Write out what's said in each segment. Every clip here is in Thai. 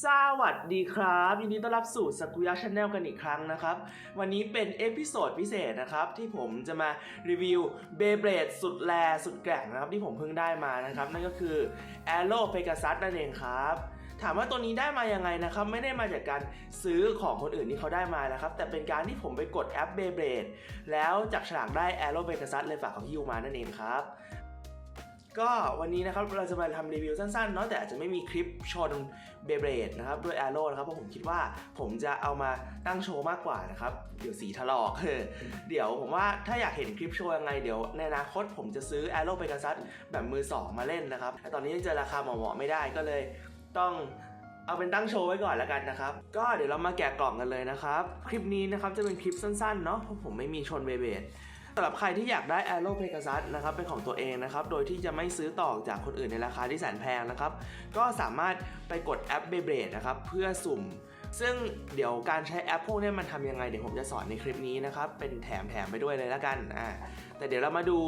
สวัสดีครับยินดีต้อนรับสู่สกุยะชาแนลกันอีกครั้งนะครับ วันนี้เป็นเอพิโซดพิเศษนะครับ ที่ผมจะมารีวิวเบเบ d ดสุดแลสุดแกร่งนะครับ ที่ผมเพิ่งได้มานะครับ นั่นก็คือ a r r o w Pegasus นั่นเองครับถามว่าตัวนี้ได้มายังไงนะครับ ไม่ได้มาจากการซื้อของคนอื่นที่เขาได้มานะครับ แต่เป็นการที่ผมไปกดแอป Beyblade แล้วจากฉลากได้ Arrow Pegasus เลยฝากเขาฮิวมานั่นเองครับ ก็วันนี้นะครับเราจะมาทำรีวิวสั้นๆเนาะแต่อาจจะไม่มีคลิปชนเบเบ d ดนะครับด้วย Arrow นะครับเพราะผมคิดว่าผมจะเอามาตั้งโชว์มากกว่านะครับเดี๋ยวสีถลอกเดี๋ยวผมว่าถ้าอยากเห็นคลิปโชว์ยังไงเดี๋ยวในอนาคตผมจะซื้อ Arrow Pegasus แบบมือสองมาเล่นนะครับแต่ตอนนี้ยังเจอราคาเหมาะๆไม่ได้ก็เลยต้องเอาเป็นตั้งโชว์ไว้ก่อนแล้วกันนะครับ ก็เดี๋ยวเรามาแกะกล่องกันเลยนะครับ คลิปนี้นะครับจะเป็นคลิปสั้นๆเนาะเพราะผมไม่มีชนเบเบ d สำหรับใครที่อยากได้ Arrow Pegasus นะครับเป็นของตัวเองนะครับโดยที่จะไม่ซื้อต่อจากคนอื่นในราคาที่แสนแพงนะครับก็สามารถไปกดแอป Beyblade นะครับเพื่อสุ่ม ซึ่งเดี๋ยวการใช้แอปพวกนี้มันทำยังไงเดี๋ยวผมจะสอนในคลิปนี้นะครับเป็นแถมแถมไปด้วยเลยแล้วกันอ่าแต่เดี๋ยวเรามาดู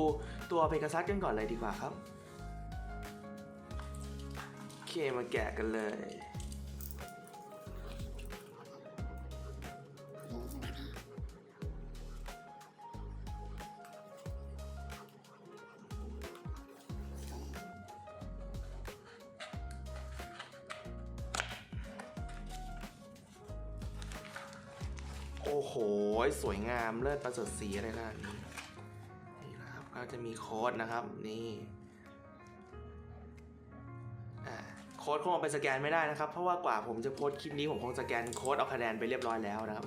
ตัว Pegasus กันก่อนเลยดีกว่าครับโอเคมาแกะกันเลย อ้โห สวยงามเลิศประเสริฐสีอะไรขนาดนี้นี่นะครับก็จะมีโค้ดนะครับนี่โค้ดคงเอาไปสแกนไม่ได้นะครับ เพราะว่ากว่าผมจะโพสคลิปนี้ผมคงสแกนโค้ดเอาคะแนนไปเรียบร้อยแล้วนะครับ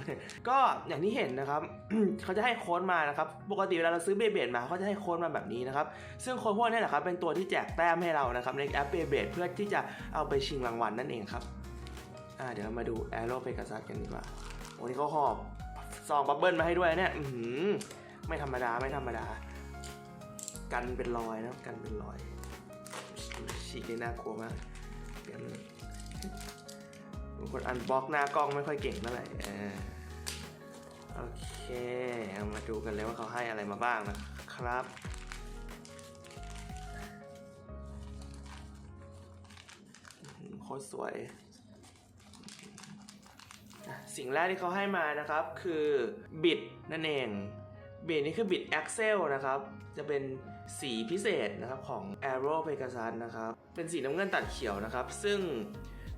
ก็อย่างที่เห็นนะครับ เขาจะให้โค้ดมานะครับ ปกติเวลาเราซื้อเบเบดมาเขาจะให้โค้ดมาแบบนี้นะครับ ซึ่งโค้ดพวกนี้แหละครับเป็นตัวที่แจกแต้มให้เรานะครับในแอปเบเบดเพื่อที่จะเอาไปชิงรางวัลนั่นเองครับอ่าเดี๋ยวเรามาดู Arrow Pegasus กันดีกว่าโอ้นี่เขาหอบ ซองบับเบิ้ลมาให้ด้วยเนี่ยอืไม่ธรรมดาไม่ธรรมดา กันเป็นรอยนะกันเป็นรอยฉีกได้น่ากลัวมากเดี๋ยวนะบางคนอันบล็อกหน้ากล้องไม่ค่อยเก่งเท่าไหร่โอเคมาดูกันเลยว่าเขาให้อะไรมาบ้างนะครับโคตรสวย สิ่งแรกที่เขาให้มานะครับคือบิดนั่นเองบิดนี่คือบิด Axel นะครับจะเป็นสีพิเศษนะครับของ Arrow Pegasus นะครับเป็นสีน้ำเงินตัดเขียวนะครับ ซึ่ง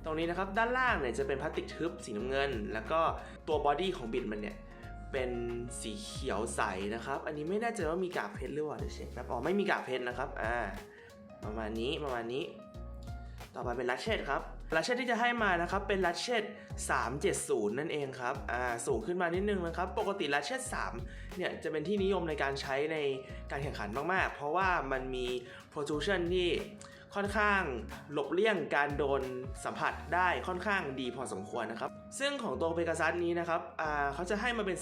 ตรงนี้นะครับด้านล่างเนี่ยจะเป็นพลาสติกทึบสีน้ำเงิน แล้วก็ตัวบอดี้ของบิดมันเนี่ยเป็นสีเขียวใสนะครับ อันนี้ไม่แน่ใจว่ามีกากเพชรหรือเปล่าเดี๋ยวเช็คแป๊บอ๋อไม่มีกากเพชรนะครับอ่าประมาณนี้ประมาณนี้ ต่อไปเป็นลัชเชตครับ ลัชเชตที่จะให้มานะครับเป็นลัชเชต370 นั่นเองครับอ่าสูงขึ้นมานิดนึงนะครับ ปกติลัชเชต3เนี่ยจะเป็นที่นิยมในการใช้ในการแข่งขันมาก ๆ เพราะว่ามันมี protrusion ที่ ค่อนข้างหลบเลี่ยงการโดนสัมผัสได้ค่อนข้างดีพอสมควรนะครับ ซึ่งของตัว Pegasus นี้นะครับเขาจะให้มาเป็น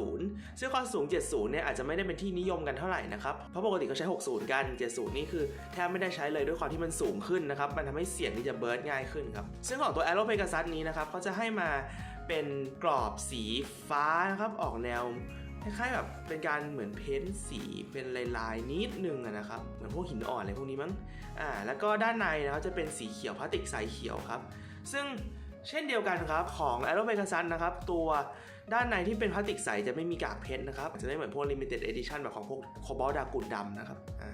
370 ซึ่งความสูง 70 เนี่ยอาจจะไม่ได้เป็นที่นิยมกันเท่าไหร่นะครับ เพราะปกติเขาใช้ 60 กัน 70 นี่คือแทบไม่ได้ใช้เลยด้วยความที่มันสูงขึ้นนะครับ มันทำให้เสียงที่จะเบิร์ดง่ายขึ้นครับ ซึ่งของตัว Arrow Pegasus นี้นะครับเขาจะให้มาเป็นกรอบสีฟ้านะครับออกแนวคล้ายๆแบบเป็นการเหมือนเพ้นสีเป็นลายๆนิดนึงนะครับ เหมือนพวกหินอ่อนอะไรพวกนี้มั้ง อ่าแล้วก็ด้านในนะครับจะเป็นสีเขียวพลาสติกใสเขียวครับ ซึ่งเช่นเดียวกันครับของ a e r o p e g a s u s นะครับ ตัวด้านในที่เป็นพลาสติกใสจะไม่มีกากเพชรนะครับ จะไม่เหมือนพวก limited edition แบบของพวกโคบอลดากุลดำนะครับอ่า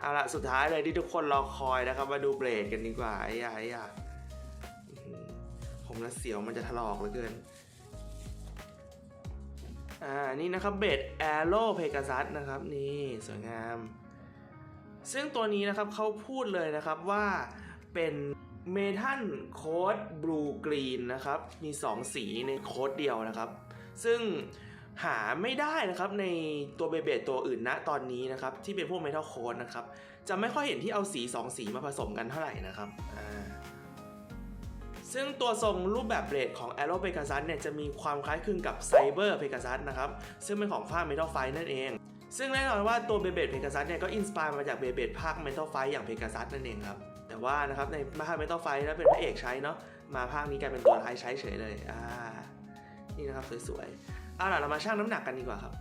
เอาละสุดท้ายเลยที่ทุกคนรอคอยนะครับ มาดูเบรดกันดีกว่าไอ้ยาไอ้ยาผมละเสียวมันจะถลอกเหลือเกินอ่านี่นะครับเบรด Arrow Pegasus นะครับ นี่สวยงาม ซึ่งตัวนี้นะครับเขาพูดเลยนะครับว่าเป็นเมทัลโค้ดบลูกรีนนะครับ มี 2 สีในโค้ดเดียวนะครับ ซึ่งหาไม่ได้นะครับในตัวเบเบดตัวอื่นนะตอนนี้นะครับ ที่เป็นพวกเมทัลโค้ดนะครับ จะไม่ค่อยเห็นที่เอาสี 2 สีมาผสมกันเท่าไหร่นะครับซึ่งตัวทรงรูปแบบเบรดของ Arrow Pegasus เนี่ยจะมีความคล้ายคลึงกับ Cyber Pegasus นะครับ ซึ่งเป็นของภาค Metal f i นั่นเอง ซึ่งแน่นอนว่าตัวเบเบดเพกาซัสเนี่ยก็อินสปายมาจากเบเบดภาคเมทัลไฟอย่างเพกาซัสนั่นเองครับ แต่ว่านะครับในภาคเมทัลไฟส์แล้วเป็นพระเอกใช้เนาะมาภาคนี้กลายเป็นตัวร้ายใช้เฉยเลยอ่านี่นะครับสวยๆเอาล่ะเรามาชั่งน้ำหนักกันดีกว่าครับ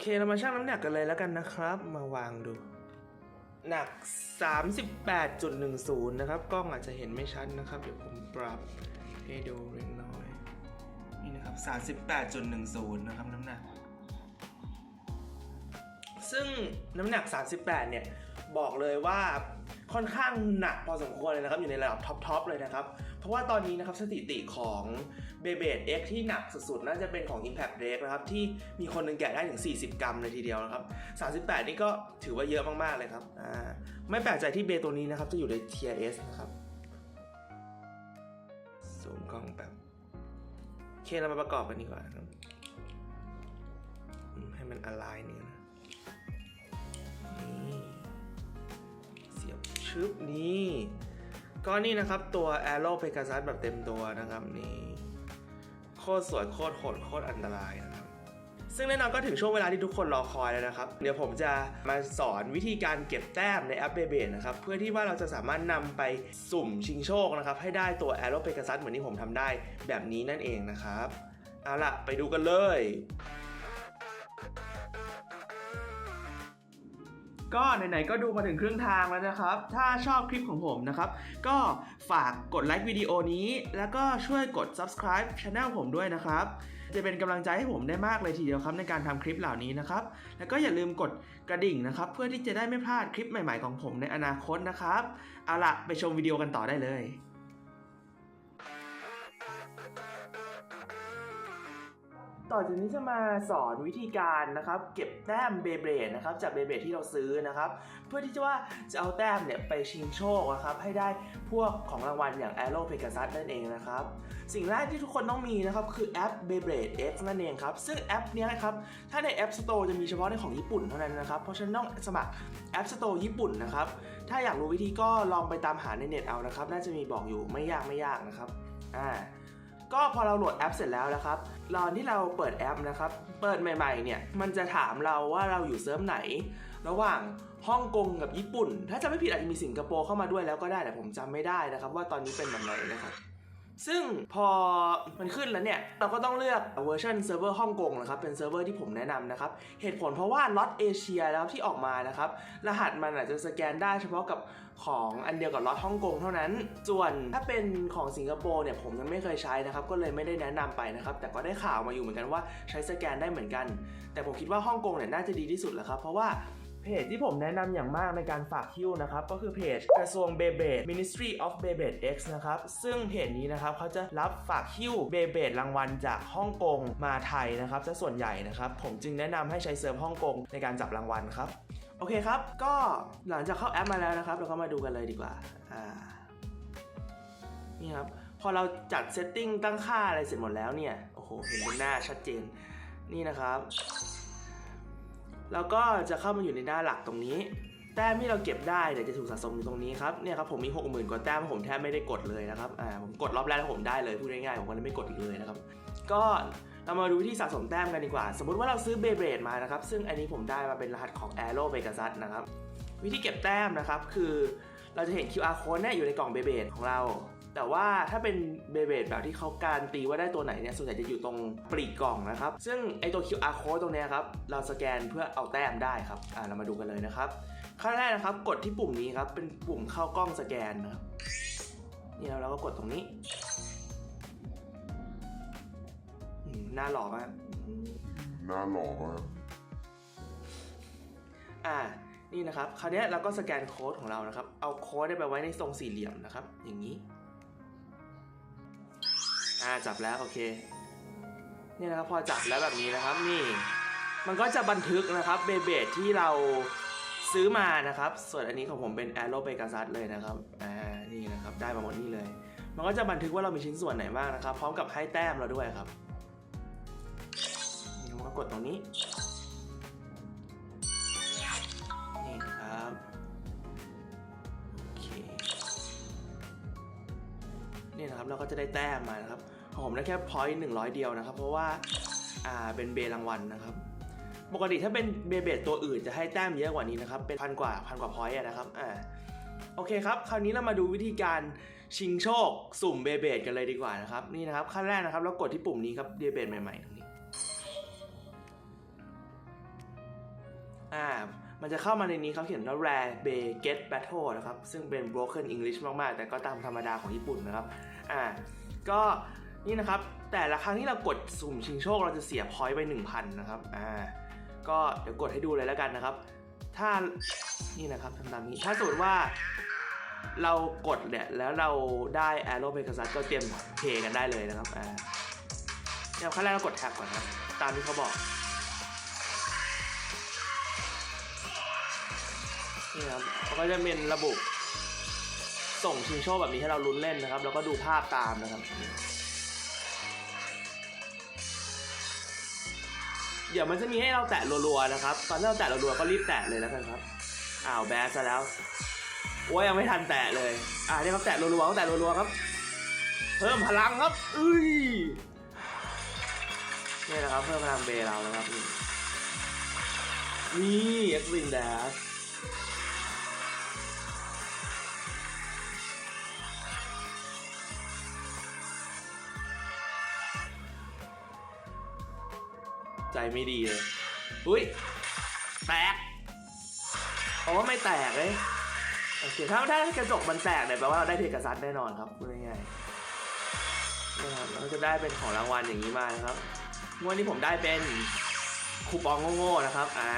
เคเรามาชั่งน้ำหนักกันเลยแล้วกันนะครับ มาวางดู หนัก 38.10 นะครับ กล้องอาจจะเห็นไม่ชัดนะครับ เดี๋ยวผมปรับให้ดูเล็กน้อย นี่นะครับ 38.10 นะครับน้ำหนัก ซึ่งน้ำหนัก 38 เนี่ย บอกเลยว่า ค่อนข้างหนักพอสมควรเลยนะครับ อยู่ในระดับท็อปๆเลยนะครับ เพราะว่าตอนนี้นะครับสถิติของ b e b e X ที่หนักสุดๆ น่าจะเป็นของ Impact Drake นะครับ ที่มีคนหนึ่งแกะได้ถึง 40 กรัมเลยทีเดียวนะครับ 38 นี่ก็ถือว่าเยอะมากๆเลยครับอ่าไม่แปลกใจที่เบตัวนี้นะครับ จะอยู่ใน Tier S นะครับซูมกล้องแบบโอเคเรามาประกอบกันดีกว่าครับอืมให้มันอ l ไลน์นี่นะ ชึบนี่ก็นี่นะครับตัว Arrow Pegasus แบบเต็มตัวนะครับนี่โคตรสวยโคตรโหดโคตรอันตรายนะครับ ซึ่งแน่นอนก็ถึงช่วงเวลาที่ทุกคนรอคอยแล้วนะครับ เดี๋ยวผมจะมาสอนวิธีการเก็บแต้มในแอปเบเบนะครับ เพื่อที่ว่าเราจะสามารถนำไปสุ่มชิงโชคนะครับ ให้ได้ตัว Arrow Pegasus เหมือนที่ผมทำได้แบบนี้นั่นเองนะครับ เอาล่ะ ไปดูกันเลย ก็ไหนๆก็ดูมาถึงครึ่งทางแล้วนะครับ ถ้าชอบคลิปของผมนะครับ ก็ฝากกดไลค์วิดีโอนี้ แล้วก็ช่วยกด subscribe channel ผมด้วยนะครับ จะเป็นกำลังใจให้ผมได้มากเลยทีเดียวครับในการทำคลิปเหล่านี้นะครับ แล้วก็อย่าลืมกดกระดิ่งนะครับ เพื่อที่จะได้ไม่พลาดคลิปใหม่ๆของผมในอนาคตนะครับ เอาละไปชมวิดีโอกันต่อได้เลย ต่อจากนี้จะมาสอนวิธีการนะครับ เก็บแต้มเบเบดนะครับจากเบเบดที่เราซื้อนะครับ เพื่อที่จะว่าจะเอาแต้มเนี่ยไปชิงโชคนะครับให้ได้พวกของรางวัลอย่าง Arrow Pegasus นั่นเองนะครับ สิ่งแรกที่ทุกคนต้องมีนะครับคือแอป Beyblade X นั่นเองครับ ซึ่งแอปเนี้ยนะครับ ถ้าใน App Store จะมีเฉพาะในของญี่ปุ่นเท่านั้นนะครับ เพราะฉะนั้นต้องสมัคร App Store ญี่ปุ่นนะครับ ถ้าอยากรู้วิธีก็ลองไปตามหาในเน็ตเอานะครับ น่าจะมีบอกอยู่ไม่ยากไม่ยากนะครับอ่า ก็พอเราโหลดแอปเสร็จแล้วนะครับตอนที่เราเปิดแอปนะครับ เปิดใหม่ๆเนี่ยมันจะถามเราว่าเราอยู่เซิร์ฟไหน ระหว่างฮ่องกงกับญี่ปุ่น ถ้าจะไม่ผิดอาจจะมีสิงคโปร์เข้ามาด้วยแล้วก็ได้แต่ผมจำไม่ได้นะครับ ว่าตอนนี้เป็นแบบไหนนะครับ ซึ่งพอมันขึ้นแล้วเนี่ย เราก็ต้องเลือกเวอร์ชันเซิร์ฟเวอร์ฮ่องกงนะครับ เป็นเซิร์ฟเวอร์ที่ผมแนะนำนะครับ เหตุผลเพราะว่าล็อตเอเชียแล้วที่ออกมานะครับ รหัสมันอาจจะสแกนได้เฉพาะกับของอันเดียวกับล็อตฮ่องกงเท่านั้น ส่วนถ้าเป็นของสิงคโปร์เนี่ยผมยังไม่เคยใช้นะครับ ก็เลยไม่ได้แนะนำไปนะครับ แต่ก็ได้ข่าวมาอยู่เหมือนกันว่าใช้สแกนได้เหมือนกัน แต่ผมคิดว่าฮ่องกงเนี่ยน่าจะดีที่สุดแหละครับ เพราะว่า เพจที่ผมแนะนำอย่างมากในการฝากฮิ้วนะครับก็คือเพจกระทรวงเบเบด Ministry of b e y b a d X นะครับซึ่งเพจนี้นะครับเขาจะรับฝากฮิ้วเบเบดรางวัลจากฮ่องกงมาไทยนะครับซะส่วนใหญ่นะครับผมจึงแนะนำให้ใช้เซิร์ฟฮ่องกงในการจับรางวัลครับโอเคครับ ก็หลังจากเข้าแอปมาแล้วนะครับ เราก็มาดูกันเลยดีกว่าอ่านี่ครับพอเราจัดเซตติ้งตั้งค่าอะไรเสร็จหมดแล้วเนี่ยโอ้โหเห็นเป็นหน้าชัดเจนนี่นะครับ แล้วก็จะเข้ามาอยู่ในหน้าหลักตรงนี้ แต้มที่เราเก็บได้เนี่ยจะถูกสะสมอยู่ตรงนี้ครับเนี่ยครับผมมี 60,000 กว่าแต้มผมแทบไม่ได้กดเลยนะครับอ่าผมกดรอบแรกแล้วผมได้เลยพูดง่ายๆผมก็เลยไม่กดอีกเลยนะครับก็เรามาดูวิธีสะสมแต้มกันดีกว่า สมมติว่าเราซื้อเบเบรดมานะครับ ซึ่งอันนี้ผมได้มาเป็นรหัสของ Arrow Pegasus นะครับ วิธีเก็บแต้มนะครับ คือเราจะเห็น QR code เนี่ยอยู่ในกล่องเบเบดของเรา แต่ว่าถ้าเป็นเบเบดแบบที่เขาการนตีว่าได้ตัวไหนเนี่ยส่วนใหญ่จะอยู่ตรงปลีกกล่องนะครับ ซึ่งไอตัว QR code ตรงเนี้ยครับเราสแกนเพื่อเอาแต้มได้ครับอ่าเรามาดูกันเลยนะครับขั้นแรกนะครับกดที่ปุ่มนี้ครับเป็นปุ่มเข้ากล้องสแกนนะครับนี่แล้วเราก็กดตรงนี้อืมหน้าหล่อมากหน้าหล่อมากอ่านี่นะครับ คราวเนี้ยเราก็สแกนโค้ดของเรานะครับ เอาโค้ดเนี่ยไปไว้ในทรงสี่เหลี่ยมนะครับ อย่างนี้ อ่าจับแล้วโอเคนี่นะครับพอจับแล้วแบบนี้นะครับนี่ มันก็จะบันทึกนะครับเบเบดที่เราซื้อมานะครับ ส่วนอันนี้ของผมเป็น Arrow Pegasus เลยนะครับอ่านี่นะครับได้มาหมดนี่เลย มันก็จะบันทึกว่าเรามีชิ้นส่วนไหนบ้างนะครับ พร้อมกับให้แต้มเราด้วยครับนี่เราก็กดตรงนี้ นี่นะครับ โอเค นี่นะครับเราก็จะได้แต้มมานะครับ ผมได้แค่พอยต์หนึ่งร้อยเดียวนะครับ เพราะว่าอ่าเป็นเบรางวัลนะครับ ปกติถ้าเป็นเบเบดตัวอื่นจะให้แต้มเยอะกว่านี้นะครับ เป็นพันกว่าพันกว่าพอยต์นะครับอ่าโอเคครับ คราวนี้เรามาดูวิธีการชิงโชคสุ่มเบเบดกันเลยดีกว่านะครับ นี่นะครับขั้นแรกนะครับเรากดที่ปุ่มนี้ครับเบเบดใหม่ๆตรงนี้มันจะเข้ามาในนี้เขาเขียนว่า rare b a get battle นะครับ ซึ่งเป็น broken English มาก ๆ แต่ก็ตามธรรมดาของญี่ปุ่นนะครับ อ่า ก็ นี่นะครับ แต่ละครั้งที่เรากดสุ่มชิงโชคเราจะเสียพอยต์ไป 1,000 นะครับ อ่า ก็เดี๋ยวกดให้ดูเลยแล้วกันนะครับ ถ้า นี่นะครับทำตามนี้ ถ้าสมมติว่าเรากดเนี่ยแล้วเราได้ Arrow Pegasus ก็เตรียมเพย์กันได้เลยนะครับ อ่าเดี๋ยวขั้นแรกเรากดแท็กก่อนครับ ตามที่เขาบอก นี่ครับเขาก็จะเป็นระบุส่งชิงโชคแบบนี้ให้เราลุ้นเล่นนะครับ แล้วก็ดูภาพตามนะครับ เดี๋ยวมันจะมีให้เราแตะรัวๆนะครับ ตอนที่เราแตะรัวๆก็รีบแตะเลยแล้วกันครับ อ้าวแบสซะแล้ว โอ้ยยังไม่ทันแตะเลย อ่าเนี่ครับแตะรัวๆก็แตะรัวๆครับ เพิ่มพลังครับอุ้ยนี่นะครับเพิ่มพลังเบเรานะครับ นี่เอ็กซ์ลินแดส ใจไม่ดีเลย อุ้ย แตกเพราะว่าไม่แตกเลยโอเคถ้าถ้ากระจกมันแตกเนี่ยแปลว่าเราได้เพกาซัสแน่นอนครับพูดง่ายๆนะครับเราจะได้เป็นของรางวัลอย่างนี้มานะครับงวดนี้ผมได้เป็นคูปองโง่ๆนะครับ อ่า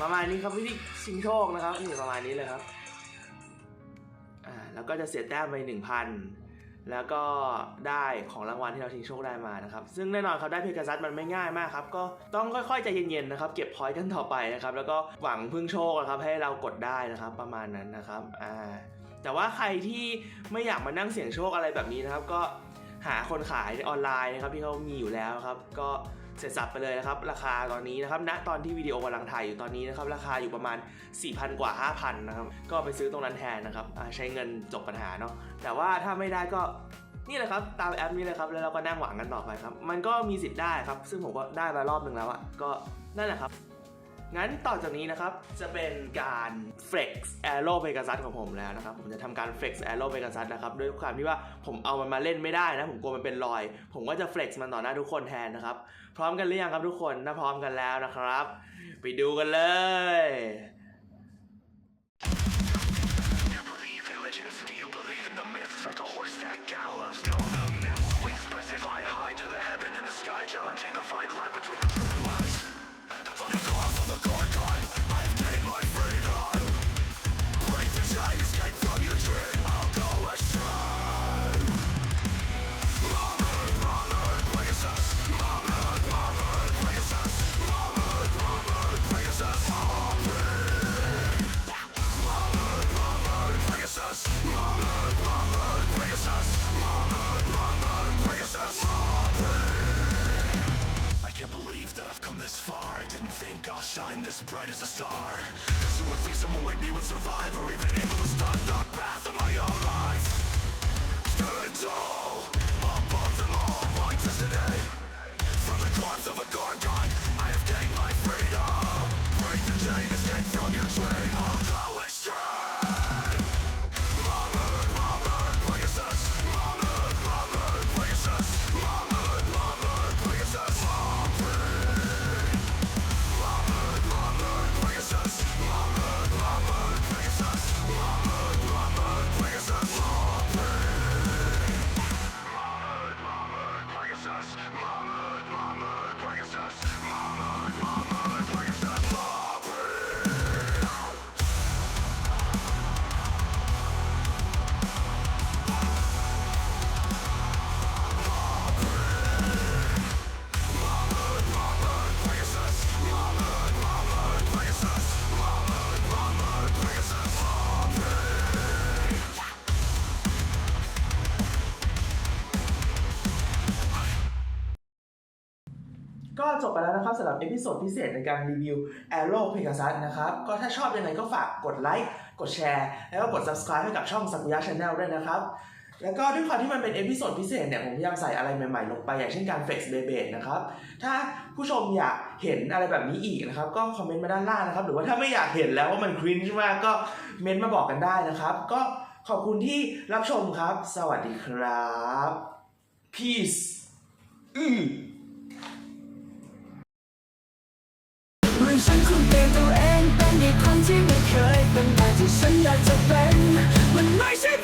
ประมาณนี้ครับวิธีชิงโชคนะครับนี่ประมาณนี้เลยครับ อ่า แล้วก็จะเสียแต้มไปหนึ่งพัน แล้วก็ได้ของรางวัลที่เราชิงโชคได้มานะครับ ซึ่งแน่นอนครับได้เพกาซัสมันไม่ง่ายมากครับ ก็ต้องค่อยๆใจเย็นๆนะครับ เก็บพอยต์กันต่อไปนะครับ แล้วก็หวังพึ่งโชคนะครับ ให้เรากดได้นะครับประมาณนั้นนะครับ อ่า แต่ว่าใครที่ไม่อยากมานั่งเสี่ยงโชคอะไรแบบนี้นะครับ ก็หาคนขายออนไลน์นะครับที่เขามีอยู่แล้วครับ ก็ เสร็จสับไปเลยนะครับ ราคาตอนนี้นะครับณตอนที่วิดีโอกำลังถ่ายอยู่ตอนนี้นะครับราคาอยู่ประมาณ 4,000 กว่า 5,000นะครับก็ไปซื้อตรงนั้นแทนนะครับใช้เงินจบปัญหาเนาะแต่ว่าถ้าไม่ได้ก็นี่แหละครับตามแอปนี้เลยครับแล้วเราก็นั่งหวังกันต่อไปครับ มันก็มีสิทธิ์ได้ครับ ซึ่งผมก็ได้มารอบหนึ่งแล้วอะก็นั่นแหละครับ งั้นต่อจากนี้นะครับ จะเป็นการ flex arrow pegasus ของผมแล้วนะครับ ผมจะทำการ flex arrow pegasus นะครับ ด้วยความที่ว่าผมเอามันมาเล่นไม่ได้นะ ผมกลัวมันเป็นรอย ผมก็จะ flex มันต่อหน้าทุกคนแทนนะครับ พร้อมกันหรือยังครับทุกคนถ้าพร้อมกันแล้วนะครับ ไปดูกันเลย ก็จบไปแล้วนะครับสำหรับเอพิโซดพิเศษในการรีวิว Arrow Pegasus นะครับ ก็ถ้าชอบยังไงก็ฝากกดไลค์กดแชร์ แล้วก็กด subscribe ให้กับช่อง Sakuya Channel ด้วยนะครับ แล้วก็ด้วยความที่มันเป็นเอพิโซดพิเศษเนี่ย ผมพยายามใส่อะไรใหม่ๆ ลงไปอย่างเช่นการ flex b a b e นะครับ ถ้าผู้ชมอยากเห็นอะไรแบบนี้อีกนะครับ ก็คอมเมนต์มาด้านล่างนะครับ หรือว่าถ้าไม่อยากเห็นแล้วว่ามันครินช์มากก็เมนต์มาบอกกันได้นะครับ ก็ขอบคุณที่รับชมครับ สวัสดีครับ peace อื ฉันคุมเตือนตัวเองเป็นคนที่ไม่เคยเป็นแบบที่ฉันอยากจะเป็น มันไม่ใช่